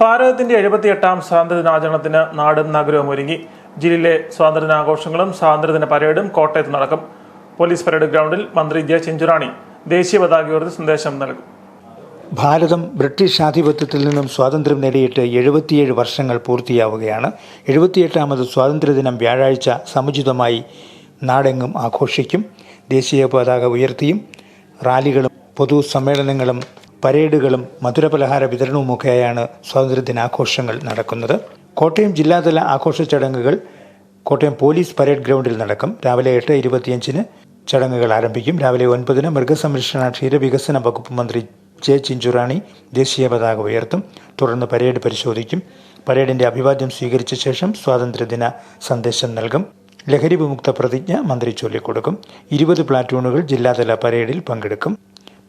ഭാരതത്തിന്റെ എഴുപത്തിയെട്ടാം സ്വാതന്ത്ര്യദിനാചരണത്തിന് നാടും നഗരവും ഒരുങ്ങി. ജില്ലയിലെ സ്വാതന്ത്ര്യദിനാഘോഷങ്ങളും സ്വാതന്ത്ര്യദിന പരേഡും കോട്ടയത്ത് നടക്കും. പോലീസ് പരേഡ് ഗ്രൗണ്ടിൽ മന്ത്രി ജെ ചിഞ്ചുറാണി ദേശീയ പതാക ഉയർത്തി സന്ദേശം നൽകും. ഭാരതം ബ്രിട്ടീഷ് ആധിപത്യത്തിൽ നിന്നും സ്വാതന്ത്ര്യം നേടിയിട്ട് എഴുപത്തിയേഴ് വർഷങ്ങൾ പൂർത്തിയാവുകയാണ്. എഴുപത്തിയെട്ടാമത് സ്വാതന്ത്ര്യദിനം വ്യാഴാഴ്ച സമുചിതമായി നാടെങ്ങും ആഘോഷിക്കും. ദേശീയ പതാക ഉയർത്തിയും റാലികളും പൊതുസമ്മേളനങ്ങളും പരേഡുകളും മധുരപലഹാര വിതരണവുമൊക്കെയായാണ് സ്വാതന്ത്ര്യദിനാഘോഷങ്ങൾ നടക്കുന്നത്. കോട്ടയം ജില്ലാതല ആഘോഷ ചടങ്ങുകൾ കോട്ടയം പോലീസ് പരേഡ് ഗ്രൗണ്ടിൽ നടക്കും. രാവിലെ എട്ട് ഇരുപത്തിയഞ്ചിന് ചടങ്ങുകൾ ആരംഭിക്കും. രാവിലെ ഒൻപതിന് മൃഗസംരക്ഷണ ക്ഷീരവികസന വകുപ്പ് മന്ത്രി ജെ ചിഞ്ചുറാണി ദേശീയ പതാക ഉയർത്തും. തുടർന്ന് പരേഡ് പരിശോധിക്കും. പരേഡിന്റെ അഭിവാദ്യം സ്വീകരിച്ച ശേഷം സ്വാതന്ത്ര്യദിന സന്ദേശം നൽകും. ലഹരി വിമുക്ത പ്രതിജ്ഞ മന്ത്രി ചൊല്ലിക്കൊടുക്കും. ഇരുപത് പ്ലാറ്റൂണുകൾ ജില്ലാതല പരേഡിൽ പങ്കെടുക്കും.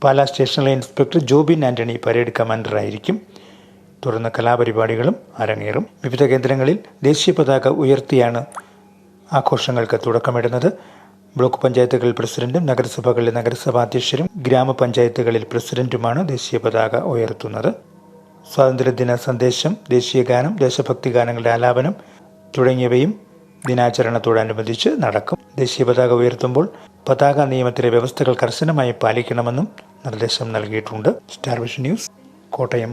പാലാ സ്റ്റേഷനിലെ ഇൻസ്പെക്ടർ ജോബിൻ ആന്റണി പരേഡ് കമാൻഡറായിരിക്കും. തുടർന്ന് കലാപരിപാടികളും അരങ്ങേറും. വിവിധ കേന്ദ്രങ്ങളിൽ ദേശീയ പതാക ഉയർത്തിയാണ് ആഘോഷങ്ങൾക്ക് തുടക്കമിടുന്നത്. ബ്ലോക്ക് പഞ്ചായത്തുകളിൽ പ്രസിഡന്റും നഗരസഭകളിലെ നഗരസഭാ അധ്യക്ഷരും ഗ്രാമപഞ്ചായത്തുകളിൽ പ്രസിഡന്റുമാണ് ദേശീയ പതാക ഉയർത്തുന്നത്. സ്വാതന്ത്ര്യദിന സന്ദേശം ദേശീയ ഗാനം ദേശഭക്തി ഗാനങ്ങളുടെ ആലാപനം തുടങ്ങിയവയും ദിനാചരണത്തോടനുബന്ധിച്ച് നടക്കും. ദേശീയ പതാക ഉയർത്തുമ്പോൾ പതാക നിയമത്തിലെ വ്യവസ്ഥകൾ കർശനമായി പാലിക്കണമെന്നും നിർദ്ദേശം നൽകിയിട്ടുണ്ട്. Star Vision News Kottayam.